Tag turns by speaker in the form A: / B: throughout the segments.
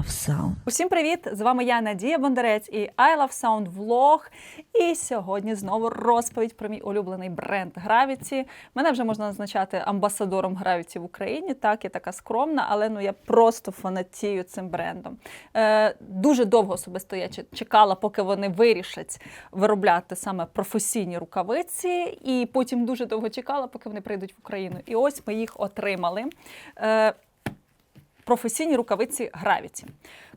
A: love sound.
B: Усім привіт! З вами я Надія Бондарець і I Love Sound Vlog. І сьогодні знову розповідь про мій улюблений бренд Gravity. Мене вже можна назначати амбасадором Gravity в Україні. Так, я така скромна, але ну я просто фанатію цим брендом. Е, дуже довго особисто я чекала, поки вони вирішать виробляти саме професійні рукавиці, і потім дуже довго чекала, поки вони прийдуть в Україну. І ось ми їх отримали. Е, професійні рукавиці гравіті.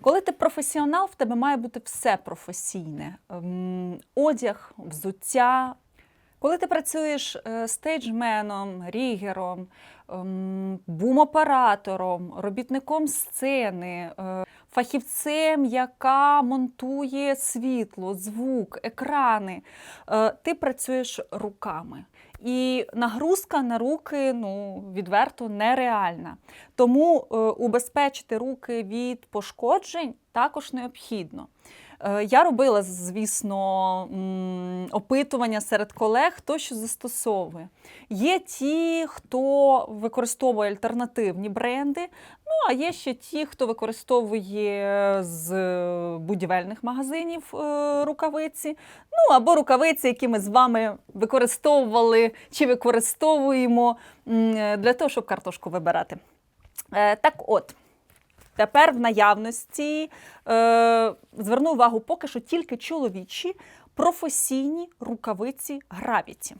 B: Коли ти професіонал, в тебе має бути все професійне: Ем, одяг, взуття. Коли ти працюєш е, стейджменом, рігером, ем, бум-оператором, робітником сцени, е, фахівцем, яка монтує світло, звук, екрани, е, ти працюєш руками. І нагрузка на руки ну, відверто нереальна. Тому е, убезпечити руки від пошкоджень також необхідно. Е, Я робила, звісно, опитування серед колег, хто що застосовує. Є ті, хто використовує альтернативні бренди, ну а є ще ті, хто використовує з будівельних магазинів е, рукавиці, ну або рукавиці, які ми з вами використовували чи використовуємо для того, щоб картошку вибирати. Е, Так от. Тепер в наявності е, зверну увагу поки що тільки чоловічі професійні рукавиці Gravity.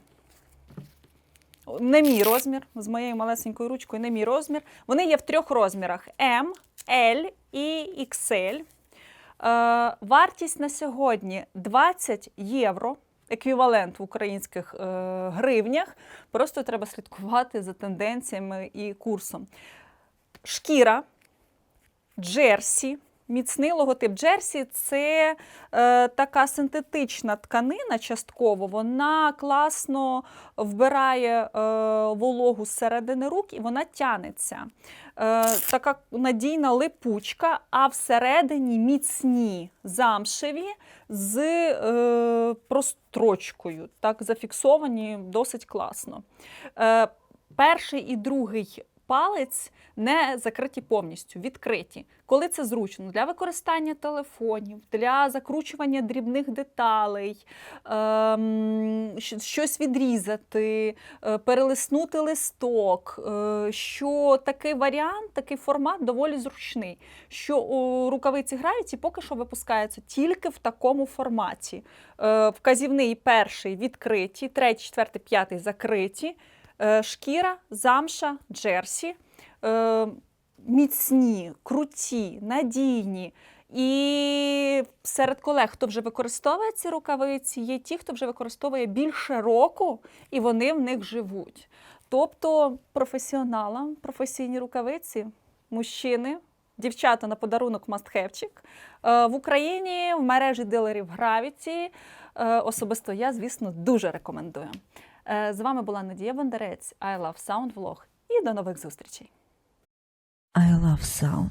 B: Не мій розмір, з моєю малесенькою ручкою, не мій розмір. Вони є в трьох розмірах: M, L і XL. Е, вартість на сьогодні 20 євро, еквівалент в українських е, гривнях. Просто треба слідкувати за тенденціями і курсом. Шкіра джерсі. Міцний логотип джерсі це е, така синтетична тканина частково. Вона класно вбирає е, вологу зсередини рук і вона тянеться. Е, така надійна липучка, а всередині міцні замшеві з е, прострочкою. Так, зафіксовані досить класно. Е, перший і другий палець не закриті повністю, відкриті. Коли це зручно для використання телефонів, для закручування дрібних деталей, ем, щось відрізати, е, перелиснути листок, е, що такий варіант, такий формат доволі зручний. Що у рукавиці Gravity поки що випускаються тільки в такому форматі. Е, Вказівний перший відкриті, третій, четвертий, п'ятий закриті. Е, Шкіра, замша, джерсі. Е, Міцні, круті, надійні. І серед колег, хто вже використовує ці рукавиці, є ті, хто вже використовує більше року, і вони в них живуть. Тобто професіоналам професійні рукавиці, мужчини, дівчата на подарунок мастхевчик. Е, В Україні в мережі дилерів е, особисто я, звісно, дуже рекомендую. Е, З вами була Надія Бондарець, I Love Sound Vlog і до нових зустрічей.
A: I love sound.